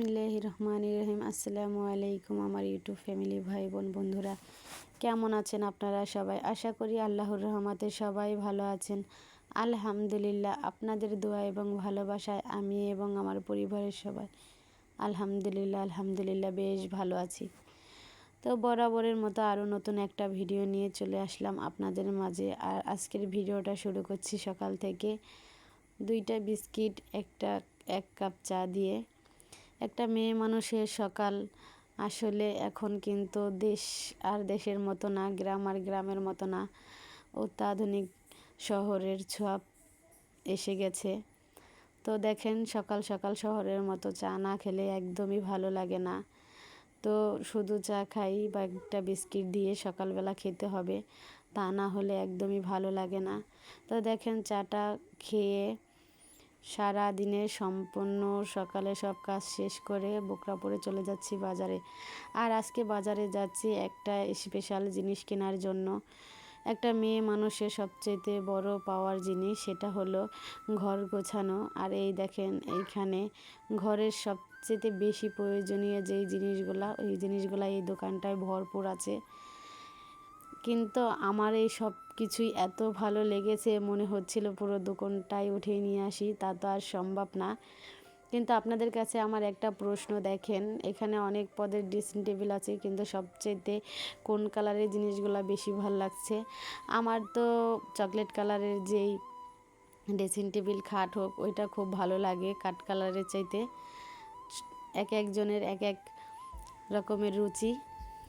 বিসমিল্লাহ রহমান রহিম। আসসালামু আলাইকুম আমার ইউটিউব ফ্যামিলি ভাই বোন বন্ধুরা। কেমন আছেন আপনারা সবাই? আশা করি আল্লাহর রহমতে সবাই ভালো আছেন। আলহামদুলিল্লাহ, আপনাদের দোয়া এবং ভালোবাসায় আমি এবং আমার পরিবারের সবাই আলহামদুলিল্লাহ আলহামদুলিল্লাহ বেশ ভালো আছি। তো বরাবরের মতো আরও নতুন একটা ভিডিও নিয়ে চলে আসলাম আপনাদের মাঝে। আর আজকের ভিডিওটা শুরু করছি সকাল থেকে। দুইটা বিস্কিট, একটা এক কাপ চা দিয়ে। একটা মেয়ে মানুষের সকাল আসলে এখন কিন্তু দেশ আর দেশের মতো না, গ্রাম আর গ্রামের মতো না। অত্যাধুনিক শহরের ছোঁয়া এসে গেছে। তো দেখেন, সকাল সকাল শহরের মতো চা না খেলে একদমই ভালো লাগে না। তো শুধু চা খাই বা একটা বিস্কিট দিয়ে সকালবেলা খেতে হবে, তা না হলে একদমই ভালো লাগে না। তো দেখেন, চাটা খেয়ে সারা দিনে সম্পূর্ণ সকালে সব কাজ শেষ করে বোকরা পরে চলে যাচ্ছি বাজারে। আর আজকে বাজারে যাচ্ছি একটা স্পেশাল জিনিস কেনার জন্য। একটা মেয়ে মানুষের সবচেয়ে বড় পাওয়ার জিনিস সেটা হলো ঘর গোছানো। আর এই দেখেন এইখানে ঘরের সবচেয়ে বেশি প্রয়োজনীয় যেই জিনিসগুলা, ওই জিনিসগুলা এই দোকানটায় ভরপুর আছে। কিন্তু আমার এই সব কিছুই এত ভালো লেগেছে, মনে হচ্ছিল পুরো দোকানটাই উঠিয়ে নিয়ে আসি, তা তো আর সম্ভব না। কিন্তু আপনাদের কাছে আমার একটা প্রশ্ন দেখেন, এখানে অনেক পদের ড্রেসিং টেবিল আছে, কিন্তু সবচেয়েতে কোন কালারের জিনিসগুলো বেশি ভালো লাগছে? আমার তো চকলেট কালারের যেই ড্রেসিং টেবিল খাট হোক, ওইটা খুব ভালো লাগে কাঠ কালারের চাইতে। এক একজনের এক এক রকমের রুচি।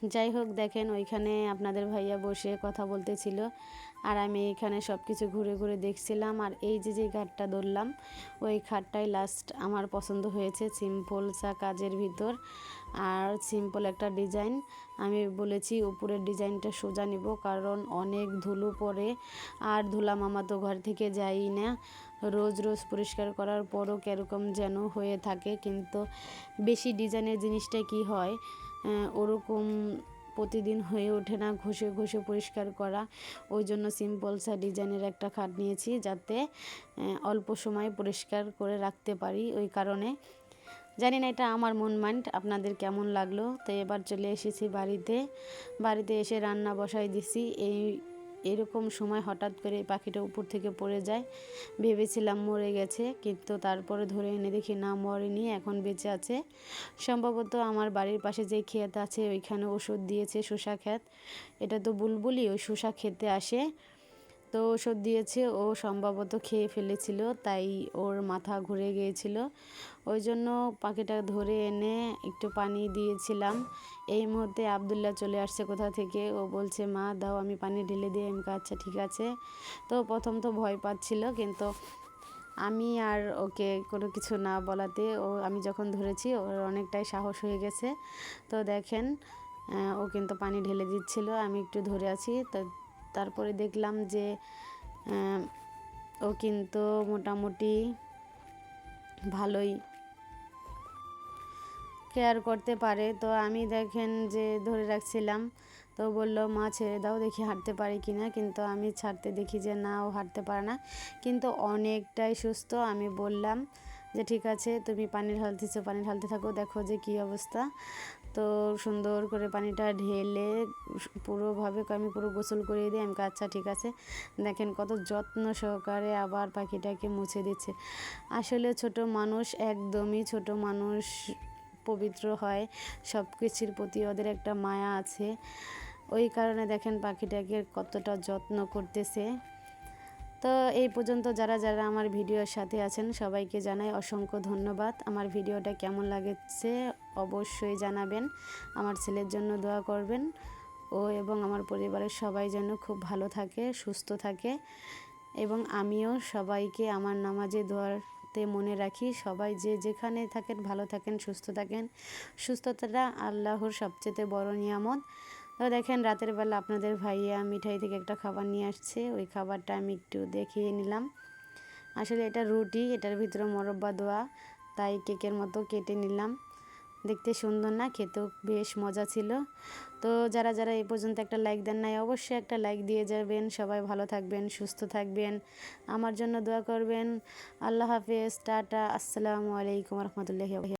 যাই হোক দেখেন ওইখানে আপনাদের ভাইয়া বসে কথা বলতেছিল আর আমি এখানে সব কিছু ঘুরে ঘুরে দেখছিলাম আর এই যে যে ঘাটটা ধরলাম, ওই খাটটাই লাস্ট আমার পছন্দ হয়েছে সিম্পল সা কাজের ভিতর আর সিম্পল একটা ডিজাইন আমি বলেছি উপরের ডিজাইনটা সোজা নিব কারণ অনেক ধুলো পড়ে আর ধুলা মামা তো ঘর থেকে যাই না। রোজ রোজ পরিষ্কার করার পরও কীরকম যেন হয়ে থাকে, কিন্তু বেশি ডিজাইনের জিনিসটা কি হয়? ওরকম প্রতিদিন হয়ে ওঠে না, ঘষে ঘষে পরিষ্কার করা। ওই জন্য সিম্পল সা ডিজাইনের একটা খাট নিয়েছি যাতে অল্প সময় পরিষ্কার করে রাখতে পারি ওই কারণে। জানি না এটা আমার মন মাইন্ড আপনাদের কেমন লাগল? তো এবার চলে এসেছি বাড়িতে। বাড়িতে এসে রান্না বসাই দিছি। এই এরকম সময় হঠাৎ করে পাখিটা উপর থেকে পড়ে যায়। ভেবেছিলাম মরে গেছে, কিন্তু তারপরে ধরে এনে দেখি না মরেনি, এখন বেঁচে আছে। সম্ভবত আমার বাড়ির পাশে যে ক্ষেত আছে, ওইখানে ওষুধ দিয়েছে শসা ক্ষেত। এটা তো বুলবুলি ওই শসা খেতে আসে। তো ওষুধ দিয়েছে। ও সম্ভবত খেয়ে ফেলেছিল, তাই ওর মাথা ঘুরে গিয়েছিল। ওই জন্য পাখিটা ধরে এনে একটু পানি দিয়েছিলাম। এই মুহূর্তে আবদুল্লাহ চলে আসছে কোথা থেকে? ও বলছে, মা, দাও, আমি পানি ঢেলে দিই। আমি আচ্ছা ঠিক আছে। তো প্রথম তো ভয় পাচ্ছিল, কিন্তু আমি আর ওকে কোনো কিছু না বলাতে ও, আমি যখন ধরেছি, ওর অনেকটাই সাহস হয়ে গেছে। তো দেখেন ও কিন্তু পানি ঢেলে দিচ্ছিল, আমি একটু ধরে আছি। তো তারপরে দেখলাম যে ও কিন্তু মোটামুটি ভালোই কেয়ার করতে পারে। তো আমি দেখেন যে, ধরে রাখছিলাম। তো বলল, মা, ছেড়ে দাও, দেখি হাঁটতে পারি কি না। কিন্তু আমি ছাড়তে দেখি যে, না, ও হাঁটতে পারে না। কিন্তু অনেকটাই সুস্থ, আমি বললাম যে, ঠিক আছে, তুমি পানি ঢালতেছো পানি ঢালতে থাকো, দেখো যে কী অবস্থা। তো সুন্দর করে পানিটা ঢেলে পুরোভাবে আমি পুরো গোসল করে দিই। আমি আচ্ছা ঠিক আছে। দেখেন কত যত্ন সহকারে আবার পাখিটাকে মুছে দিচ্ছে। আসলে ছোট মানুষ একদমই ছোট মানুষ পবিত্র হয় সব কিছুর প্রতি ওদের একটা মায়া আছে। ওই কারণে দেখেন পাখিটাকে কতটা যত্ন করতেছে। তো এই পর্যন্ত যারা যারা আমার ভিডিওর সাথে আছেন, সবাইকে জানাই অসংখ্য ধন্যবাদ। আমার ভিডিওটা কেমন লাগেছে অবশ্যই জানাবেন। আমার ছেলের জন্য দোয়া করবেন ও এবং আমার পরিবারের সবাই যেন খুব ভালো থাকে, সুস্থ থাকে এবং আমিও সবাইকে আমার নামাজে দোয়ারতে মনে রাখি। সবাই যে যেখানে থাকেন, ভালো থাকেন, সুস্থ থাকেন। সুস্থতাটা আল্লাহর সবচেয়ে বড় নিয়ামত। তো দেখেন রাতের বেলা আপনাদের ভাইয়া মিঠাই থেকে একটা খাবার নিয়ে আসছে। ওই খাবারটা আমি একটু দেখিয়ে নিলাম। আসলে এটা রুটি, এটার ভিতরে মরব্বা দেওয়া তাই কেকের মতো কেটে নিলাম। দেখতে সুন্দর না? খেতেও বেশ মজা ছিল। তো যারা যারা এই পর্যন্ত একটা লাইক দেন নাই, অবশ্যই একটা লাইক দিয়ে যাবেন। সবাই ভালো থাকবেন, সুস্থ থাকবেন। আমার জন্য দোয়া করবেন। আল্লাহ হাফেজ, টাটা। আসসালামু আলাইকুম রহমতুল্লাহ